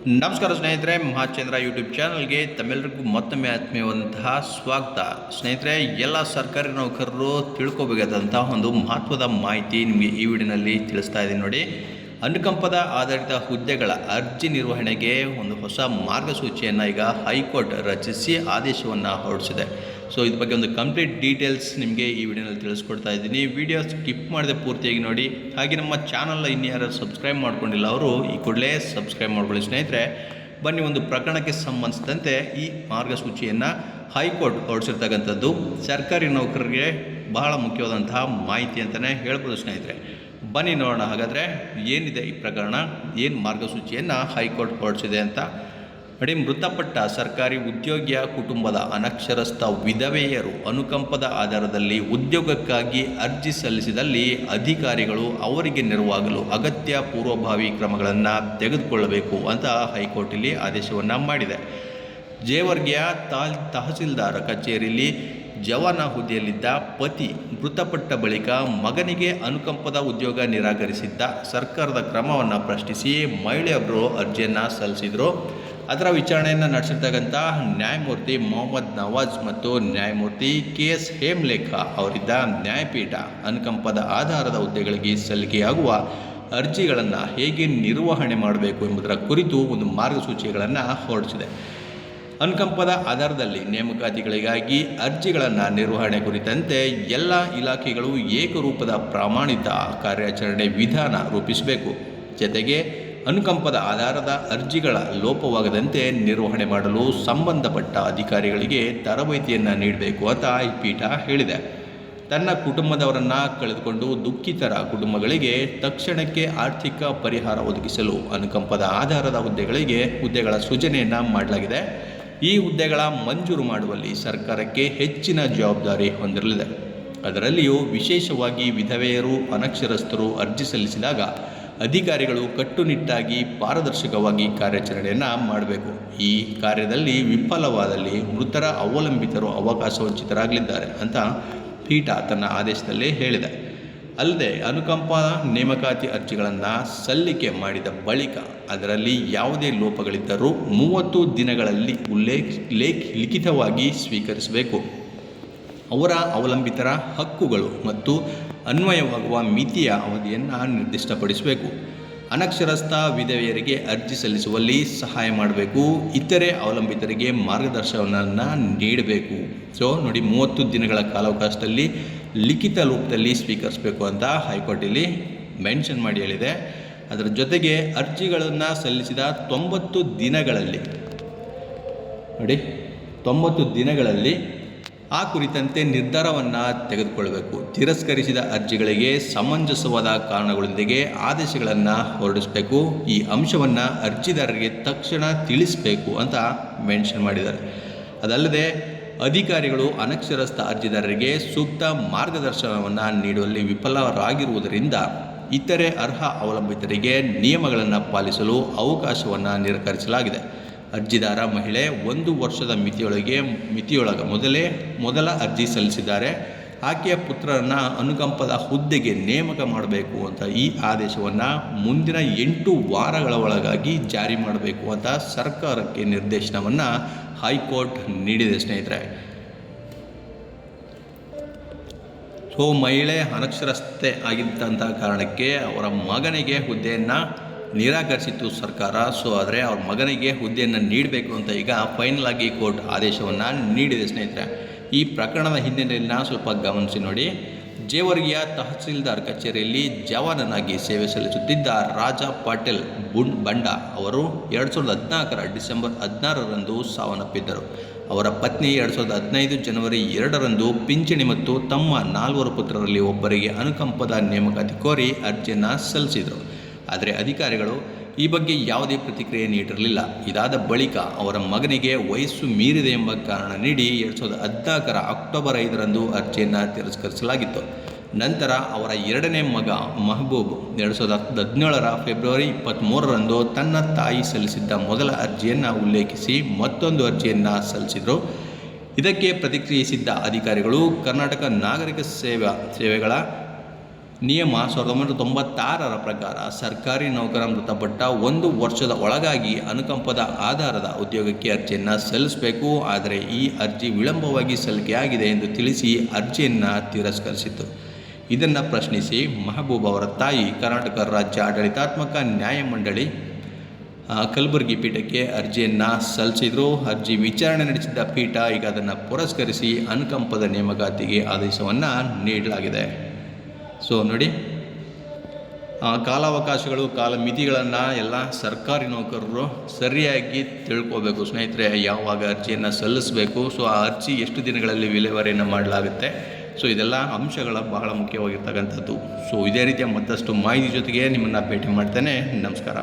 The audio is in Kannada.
ನಮಸ್ಕಾರ ಸ್ನೇಹಿತರೆ, ಮಹಾಚಂದ್ರ ಯೂಟ್ಯೂಬ್ ಚಾನಲ್ಗೆ ತಮ್ಮೆಲ್ಲರಿಗೂ ಮತ್ತೊಮ್ಮೆ ಆತ್ಮೀಯವಂತಹ ಸ್ವಾಗತ. ಸ್ನೇಹಿತರೆ, ಎಲ್ಲ ಸರ್ಕಾರಿ ನೌಕರರು ತಿಳ್ಕೊಬೇಕಾದಂತಹ ಒಂದು ಮಹತ್ವದ ಮಾಹಿತಿ ನಿಮಗೆ ಈ ವಿಡಿಯೋನಲ್ಲಿ ತಿಳಿಸ್ತಾ ಇದ್ದೀನಿ ನೋಡಿ. ಅನುಕಂಪದ ಆಧಾರಿತ ಹುದ್ದೆಗಳ ಅರ್ಜಿ ನಿರ್ವಹಣೆಗೆ ಒಂದು ಹೊಸ ಮಾರ್ಗಸೂಚಿಯನ್ನು ಈಗ ಹೈಕೋರ್ಟ್ ರಚಿಸಿ ಆದೇಶವನ್ನು ಹೊರಡಿಸಿದೆ. ಸೊ ಇದ್ರ ಬಗ್ಗೆ ಒಂದು ಕಂಪ್ಲೀಟ್ ಡೀಟೇಲ್ಸ್ ನಿಮಗೆ ಈ ವಿಡಿಯೋನಲ್ಲಿ ತಿಳಿಸ್ಕೊಡ್ತಾ ಇದ್ದೀನಿ. ವಿಡಿಯೋ ಸ್ಕಿಪ್ ಮಾಡದೆ ಪೂರ್ತಿಯಾಗಿ ನೋಡಿ. ಹಾಗೆ ನಮ್ಮ ಚಾನಲ್ನ ಇನ್ಯಾರು ಸಬ್ಸ್ಕ್ರೈಬ್ ಮಾಡ್ಕೊಂಡಿಲ್ಲ, ಅವರು ಈ ಕೂಡಲೇ ಸಬ್ಸ್ಕ್ರೈಬ್ ಮಾಡ್ಕೊಳ್ಳಿ ಸ್ನೇಹಿತರೆ. ಬನ್ನಿ ಒಂದು ಪ್ರಕರಣಕ್ಕೆ ಸಂಬಂಧಿಸಿದಂತೆ ಈ ಮಾರ್ಗಸೂಚಿಯನ್ನು ಹೈಕೋರ್ಟ್ ಹೊರಡಿಸಿರ್ತಕ್ಕಂಥದ್ದು. ಸರ್ಕಾರಿ ನೌಕರರಿಗೆ ಬಹಳ ಮುಖ್ಯವಾದಂತಹ ಮಾಹಿತಿ ಅಂತಲೇ ಹೇಳ್ಬೋದು ಸ್ನೇಹಿತರೆ. ಬನ್ನಿ ನೋಡೋಣ ಹಾಗಾದರೆ ಏನಿದೆ ಈ ಪ್ರಕರಣ? ಏನು ಮಾರ್ಗಸೂಚಿಯನ್ನು ಹೈಕೋರ್ಟ್ ಹೊರಡಿಸಿದೆ ಅಂತ ನೋಡಿ ಮೃತಪಟ್ಟ ಸರ್ಕಾರಿ ಉದ್ಯೋಗಿಯ ಕುಟುಂಬದ ಅನಕ್ಷರಸ್ಥ ವಿಧವೆಯರು ಅನುಕಂಪದ ಆಧಾರದಲ್ಲಿ ಉದ್ಯೋಗಕ್ಕಾಗಿ ಅರ್ಜಿ ಸಲ್ಲಿಸಿದಲ್ಲಿ ಅಧಿಕಾರಿಗಳು ಅವರಿಗೆ ನೆರವಾಗಲು ಅಗತ್ಯ ಪೂರ್ವಭಾವಿ ಕ್ರಮಗಳನ್ನು ತೆಗೆದುಕೊಳ್ಳಬೇಕು ಅಂತ ಹೈಕೋರ್ಟ್ ಇಲ್ಲಿ ಆದೇಶವನ್ನು ಮಾಡಿದೆ. ಜೇವರ್ಗಿಯ ತಾಲ್ ತಹಸೀಲ್ದಾರ್ ಕಚೇರಿಯಲ್ಲಿ ಜವಾನ ಹುದ್ದೆಯಲ್ಲಿದ್ದ ಪತಿ ಮೃತಪಟ್ಟ ಬಳಿಕ ಮಗನಿಗೆ ಅನುಕಂಪದ ಉದ್ಯೋಗ ನಿರಾಕರಿಸಿದ್ದ ಸರ್ಕಾರದ ಕ್ರಮವನ್ನು ಪ್ರಶ್ನಿಸಿ ಮಹಿಳೆಯೊಬ್ಬರು ಅರ್ಜಿಯನ್ನು ಸಲ್ಲಿಸಿದರು. ಅದರ ವಿಚಾರಣೆಯನ್ನು ನಡೆಸಿರ್ತಕ್ಕಂಥ ನ್ಯಾಯಮೂರ್ತಿ ಮೊಹಮ್ಮದ್ ನವಾಜ್ ಮತ್ತು ನ್ಯಾಯಮೂರ್ತಿ ಕೆ ಎಸ್ ಹೇಮ್ಲೇಖ ಅವರಿದ್ದ ನ್ಯಾಯಪೀಠ ಅನುಕಂಪದ ಆಧಾರದ ಹುದ್ದೆಗಳಿಗೆ ಸಲ್ಲಿಕೆಯಾಗುವ ಅರ್ಜಿಗಳನ್ನು ಹೇಗೆ ನಿರ್ವಹಣೆ ಮಾಡಬೇಕು ಎಂಬುದರ ಕುರಿತು ಒಂದು ಮಾರ್ಗಸೂಚಿಗಳನ್ನು ಹೊರಡಿಸಿದೆ. ಅನುಕಂಪದ ಆಧಾರದಲ್ಲಿ ನೇಮಕಾತಿಗಳಿಗಾಗಿ ಅರ್ಜಿಗಳನ್ನು ನಿರ್ವಹಣೆ ಕುರಿತಂತೆ ಎಲ್ಲ ಇಲಾಖೆಗಳು ಏಕರೂಪದ ಪ್ರಾಮಾಣಿತ ಕಾರ್ಯಾಚರಣೆ ವಿಧಾನ ರೂಪಿಸಬೇಕು. ಜತೆಗೆ ಅನುಕಂಪದ ಆಧಾರದ ಅರ್ಜಿಗಳ ಲೋಪವಾಗದಂತೆ ನಿರ್ವಹಣೆ ಮಾಡಲು ಸಂಬಂಧಪಟ್ಟ ಅಧಿಕಾರಿಗಳಿಗೆ ತರಬೇತಿಯನ್ನು ನೀಡಬೇಕು ಅಂತ ಈ ಪೀಠ ಹೇಳಿದೆ. ತನ್ನ ಕುಟುಂಬದವರನ್ನು ಕಳೆದುಕೊಂಡು ದುಃಖಿತರ ಕುಟುಂಬಗಳಿಗೆ ತಕ್ಷಣಕ್ಕೆ ಆರ್ಥಿಕ ಪರಿಹಾರ ಒದಗಿಸಲು ಅನುಕಂಪದ ಆಧಾರದ ಹುದ್ದೆಗಳಿಗೆ ಹುದ್ದೆಗಳ ಸೃಜನೆಯನ್ನು ಮಾಡಲಾಗಿದೆ. ಈ ಹುದ್ದೆಗಳ ಮಂಜೂರು ಮಾಡುವಲ್ಲಿ ಸರ್ಕಾರಕ್ಕೆ ಹೆಚ್ಚಿನ ಜವಾಬ್ದಾರಿ ಹೊಂದಿರಲಿದೆ. ಅದರಲ್ಲಿಯೂ ವಿಶೇಷವಾಗಿ ವಿಧವೆಯರು, ಅನಕ್ಷರಸ್ಥರು ಅರ್ಜಿ ಸಲ್ಲಿಸಿದಾಗ ಅಧಿಕಾರಿಗಳು ಕಟ್ಟುನಿಟ್ಟಾಗಿ ಪಾರದರ್ಶಕವಾಗಿ ಕಾರ್ಯಾಚರಣೆಯನ್ನು ಮಾಡಬೇಕು. ಈ ಕಾರ್ಯದಲ್ಲಿ ವಿಫಲವಾದಲ್ಲಿ ಮೃತರ ಅವಲಂಬಿತರು ಅವಕಾಶ ವಂಚಿತರಾಗಲಿದ್ದಾರೆ ಅಂತ ಪೀಠ ತನ್ನ ಆದೇಶದಲ್ಲಿ ಹೇಳಿದೆ. ಅಲ್ಲದೆ ಅನುಕಂಪ ನೇಮಕಾತಿ ಅರ್ಜಿಗಳನ್ನು ಸಲ್ಲಿಕೆ ಮಾಡಿದ ಬಳಿಕ ಅದರಲ್ಲಿ ಯಾವುದೇ ಲೋಪಗಳಿದ್ದರೂ ಮೂವತ್ತು ದಿನಗಳಲ್ಲಿ ಉಲ್ಲೇಖ, ಲೇಖ ಲಿಖಿತವಾಗಿ ಸ್ವೀಕರಿಸಬೇಕು. ಅವರ ಅವಲಂಬಿತರ ಹಕ್ಕುಗಳು ಮತ್ತು ಅನ್ವಯವಾಗುವ ಮಿತಿಯ ಅವಧಿಯನ್ನು ನಿರ್ದಿಷ್ಟಪಡಿಸಬೇಕು. ಅನಕ್ಷರಸ್ಥ ವಿಧವೆಯರಿಗೆ ಅರ್ಜಿ ಸಲ್ಲಿಸುವಲ್ಲಿ ಸಹಾಯ ಮಾಡಬೇಕು. ಇತರೆ ಅವಲಂಬಿತರಿಗೆ ಮಾರ್ಗದರ್ಶನವನ್ನು ನೀಡಬೇಕು. ಸೊ ನೋಡಿ, ಮೂವತ್ತು ದಿನಗಳ ಕಾಲಾವಕಾಶದಲ್ಲಿ ಲಿಖಿತ ರೂಪದಲ್ಲಿ ಸ್ವೀಕರಿಸಬೇಕು ಅಂತ ಹೈಕೋರ್ಟಲ್ಲಿ ಮೆನ್ಷನ್ ಮಾಡಿ ಹೇಳಿದೆ. ಅದರ ಜೊತೆಗೆ ಅರ್ಜಿಗಳನ್ನು ಸಲ್ಲಿಸಿದ ತೊಂಬತ್ತು ದಿನಗಳಲ್ಲಿ, ನೋಡಿ, ತೊಂಬತ್ತು ದಿನಗಳಲ್ಲಿ ಆ ಕುರಿತಂತೆ ನಿರ್ಧಾರವನ್ನು ತೆಗೆದುಕೊಳ್ಳಬೇಕು ತಿರಸ್ಕರಿಸಿದ ಅರ್ಜಿಗಳಿಗೆ ಸಮಂಜಸವಾದ ಕಾರಣಗಳೊಂದಿಗೆ ಆದೇಶಗಳನ್ನು ಹೊರಡಿಸಬೇಕು. ಈ ಅಂಶವನ್ನು ಅರ್ಜಿದಾರರಿಗೆ ತಕ್ಷಣ ತಿಳಿಸಬೇಕು ಅಂತ ಮೆನ್ಷನ್ ಮಾಡಿದ್ದಾರೆ. ಅದಲ್ಲದೆ, ಅಧಿಕಾರಿಗಳು ಅನಕ್ಷರಸ್ಥ ಅರ್ಜಿದಾರರಿಗೆ ಸೂಕ್ತ ಮಾರ್ಗದರ್ಶನವನ್ನು ನೀಡುವಲ್ಲಿ ವಿಫಲರಾಗಿರುವುದರಿಂದ ಇತರೆ ಅರ್ಹ ಅವಲಂಬಿತರಿಗೆ ನಿಯಮಗಳನ್ನು ಪಾಲಿಸಲು ಅವಕಾಶವನ್ನು ನಿರಾಕರಿಸಲಾಗಿದೆ. ಅರ್ಜಿದಾರ ಮಹಿಳೆ ಒಂದು ವರ್ಷದ ಮಿತಿಯೊಳಗೆ ಮಿತಿಯೊಳಗೆ ಮೊದಲೇ ಮೊದಲ ಅರ್ಜಿ ಸಲ್ಲಿಸಿದ್ದಾರೆ. ಆಕೆಯ ಪುತ್ರರನ್ನು ಅನುಕಂಪದ ಹುದ್ದೆಗೆ ನೇಮಕ ಮಾಡಬೇಕು ಅಂತ ಈ ಆದೇಶವನ್ನು ಮುಂದಿನ ಎಂಟು ವಾರಗಳ ಒಳಗಾಗಿ ಜಾರಿ ಮಾಡಬೇಕು ಅಂತ ಸರ್ಕಾರಕ್ಕೆ ನಿರ್ದೇಶನವನ್ನು ಹೈಕೋರ್ಟ್ ನೀಡಿದೆ ಸ್ನೇಹಿತರೆ. ಸೊ, ಮಹಿಳೆ ಅನಕ್ಷರಸ್ಥೆ ಆಗಿದ್ದಂಥ ಕಾರಣಕ್ಕೆ ಅವರ ಮಗನಿಗೆ ಹುದ್ದೆಯನ್ನು ನಿರಾಕರಿಸಿತ್ತು ಸರ್ಕಾರ. ಸೊ ಆದರೆ ಅವ್ರ ಮಗನಿಗೆ ಹುದ್ದೆಯನ್ನು ನೀಡಬೇಕು ಅಂತ ಈಗ ಫೈನಲ್ ಆಗಿ ಕೋರ್ಟ್ ಆದೇಶವನ್ನು ನೀಡಿದೆ ಸ್ನೇಹಿತರೆ. ಈ ಪ್ರಕರಣದ ಹಿನ್ನೆಲೆಯನ್ನು ಸ್ವಲ್ಪ ಗಮನಿಸಿ ನೋಡಿ. ಜೇವರ್ಗಿಯ ತಹಸೀಲ್ದಾರ್ ಕಚೇರಿಯಲ್ಲಿ ಜವಾನನಾಗಿ ಸೇವೆ ಸಲ್ಲಿಸುತ್ತಿದ್ದ ರಾಜಾ ಪಾಟೀಲ್ ಬುಂಡ್ ಬಂಡ ಅವರು ಎರಡು ಸಾವಿರದ ಹದಿನಾಲ್ಕರ ಡಿಸೆಂಬರ್ ಹದಿನಾರರಂದು ಸಾವನ್ನಪ್ಪಿದ್ದರು. ಅವರ ಪತ್ನಿ ಎರಡು ಸಾವಿರದ ಹದಿನೈದು ಜನವರಿ ಎರಡರಂದು ಪಿಂಚಣಿ ಮತ್ತು ತಮ್ಮ ನಾಲ್ವರು ಪುತ್ರರಲ್ಲಿ ಒಬ್ಬರಿಗೆ ಅನುಕಂಪದ ನೇಮಕಾತಿ ಕೋರಿ ಅರ್ಜಿಯನ್ನು ಸಲ್ಲಿಸಿದರು. ಆದರೆ ಅಧಿಕಾರಿಗಳು ಈ ಬಗ್ಗೆ ಯಾವುದೇ ಪ್ರತಿಕ್ರಿಯೆ ನೀಡಿರಲಿಲ್ಲ. ಇದಾದ ಬಳಿಕ ಅವರ ಮಗನಿಗೆ ವಯಸ್ಸು ಮೀರಿದೆ ಎಂಬ ಕಾರಣ ನೀಡಿ ಎರಡು ಸಾವಿರದ ಹದಿನಾಲ್ಕರ ಅಕ್ಟೋಬರ್ ಐದರಂದು ಅರ್ಜಿಯನ್ನು ತಿರಸ್ಕರಿಸಲಾಗಿತ್ತು. ನಂತರ ಅವರ ಎರಡನೇ ಮಗ ಮಹಬೂಬ್ ಎರಡು ಸಾವಿರದ ಹದಿನೇಳರ ಫೆಬ್ರವರಿ ಇಪ್ಪತ್ತ್ಮೂರರಂದು ತನ್ನ ತಾಯಿ ಸಲ್ಲಿಸಿದ್ದ ಮೊದಲ ಅರ್ಜಿಯನ್ನು ಉಲ್ಲೇಖಿಸಿ ಮತ್ತೊಂದು ಅರ್ಜಿಯನ್ನು ಸಲ್ಲಿಸಿದರು. ಇದಕ್ಕೆ ಪ್ರತಿಕ್ರಿಯಿಸಿದ್ದ ಅಧಿಕಾರಿಗಳು ಕರ್ನಾಟಕ ನಾಗರಿಕ ಸೇವಾ ಸೇವೆಗಳ ನಿಯಮ ಸಾವಿರದ ಒಂಬೈನೂರ ತೊಂಬತ್ತಾರರ ಪ್ರಕಾರ ಸರ್ಕಾರಿ ನೌಕರ ಮೃತಪಟ್ಟ ಒಂದು ವರ್ಷದ ಒಳಗಾಗಿ ಅನುಕಂಪದ ಆಧಾರದ ಉದ್ಯೋಗಕ್ಕೆ ಅರ್ಜಿಯನ್ನು ಸಲ್ಲಿಸಬೇಕು. ಆದರೆ ಈ ಅರ್ಜಿ ವಿಳಂಬವಾಗಿ ಸಲ್ಲಿಕೆಯಾಗಿದೆ ಎಂದು ತಿಳಿಸಿ ಅರ್ಜಿಯನ್ನು ತಿರಸ್ಕರಿಸಿತು ಇದನ್ನು ಪ್ರಶ್ನಿಸಿ ಮಹಬೂಬ್ ಅವರ ತಾಯಿ, ಕರ್ನಾಟಕ ರಾಜ್ಯ ಆಡಳಿತಾತ್ಮಕ ನ್ಯಾಯಮಂಡಳಿ ಕಲಬುರಗಿ ಪೀಠಕ್ಕೆ ಅರ್ಜಿಯನ್ನು ಸಲ್ಲಿಸಿದರು. ಅರ್ಜಿ ವಿಚಾರಣೆ ನಡೆಸಿದ್ದ ಪೀಠ ಈಗ ಅದನ್ನು ಪುರಸ್ಕರಿಸಿ ಅನುಕಂಪದ ನೇಮಕಾತಿಗೆ ಆದೇಶವನ್ನು ನೀಡಲಾಗಿದೆ. ಸೊ ನೋಡಿ ಕಾಲಾವಕಾಶಗಳು ಕಾಲಾವಕಾಶಗಳು, ಕಾಲಮಿತಿಗಳನ್ನು ಎಲ್ಲ ಸರ್ಕಾರಿ ನೌಕರರು ಸರಿಯಾಗಿ ತಿಳ್ಕೋಬೇಕು. ಸ್ನೇಹಿತರೆ, ಯಾವಾಗ ಅರ್ಜಿಯನ್ನು ಸಲ್ಲಿಸಬೇಕು? ಸೊ ಆ ಅರ್ಜಿ ಎಷ್ಟು ದಿನಗಳಲ್ಲಿ ವಿಲೇವಾರಿಯನ್ನು ಮಾಡಲಾಗುತ್ತೆ? ಸೊ ಇದೆಲ್ಲ ಅಂಶಗಳ ಬಹಳ ಮುಖ್ಯವಾಗಿರ್ತಕ್ಕಂಥದ್ದು. ಸೊ ಇದೇ ರೀತಿಯ ಮತ್ತಷ್ಟು ಮಾಹಿತಿ ಜೊತೆಗೆ ನಿಮ್ಮನ್ನು ಭೇಟಿ ಮಾಡ್ತೇನೆ. ನಮಸ್ಕಾರ.